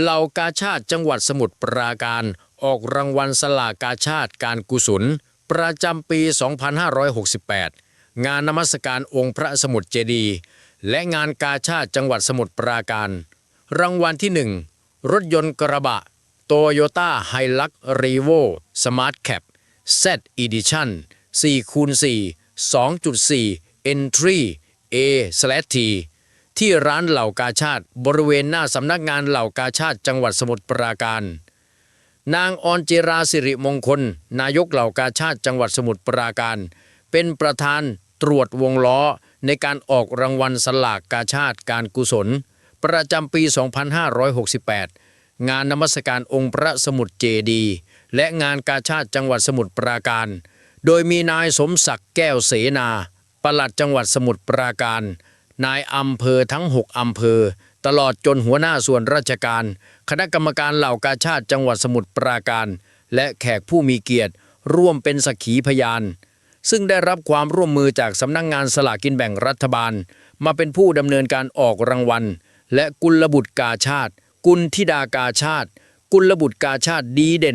เหล่ากาชาติจังหวัดสมุทรปราการ ออกรางวัลสลากกาชาติการกุศล ประจำปี 2568 งานนมัสการองค์พระสมุทรเจดีย์และงานกาชาติจังหวัดสมุทรปราการ รางวัลที่ 1 รถยนต์กระบะโตโยต้าไฮลักรีโวสมาร์ทแคป Z Edition 4คูณ4 2.4 Entry A/T ที่ร้านเหล่ากาชาติบริเวณหน้าสำนักงานเหล่ากาชาติจังหวัดสมุทรปราการ นางออนเจราสิริมงคล นายกเหล่ากาชาติจังหวัดสมุทรปราการ เป็นประธานตรวจวงล้อในการออกรางวัลสลากกาชาติการกุศล ประจำปี 2568 งานนมัสการองค์พระสมุทรเจดี และงานกาชาติจังหวัดสมุทรปราการ โดยมีนายสมศักดิ์แก้วเสนา ปลัดจังหวัดสมุทรปราการ นายอำเภอทั้ง 6 อำเภอ ตลอดจนหัวหน้าส่วนราชการ คณะกรรมการเหล่ากาชาติจังหวัดสมุทรปราการ และแขกผู้มีเกียรติ ร่วมเป็นสักขีพยาน ซึ่งได้รับความร่วมมือจากสำนักงงานสลากกินแบ่งรัฐบาล มาเป็นผู้ดำเนินการออกรางวัล และกุลบุตรกาชาติ กุลธิดากาชาติ กุลบุตรกาชาติดีเด่น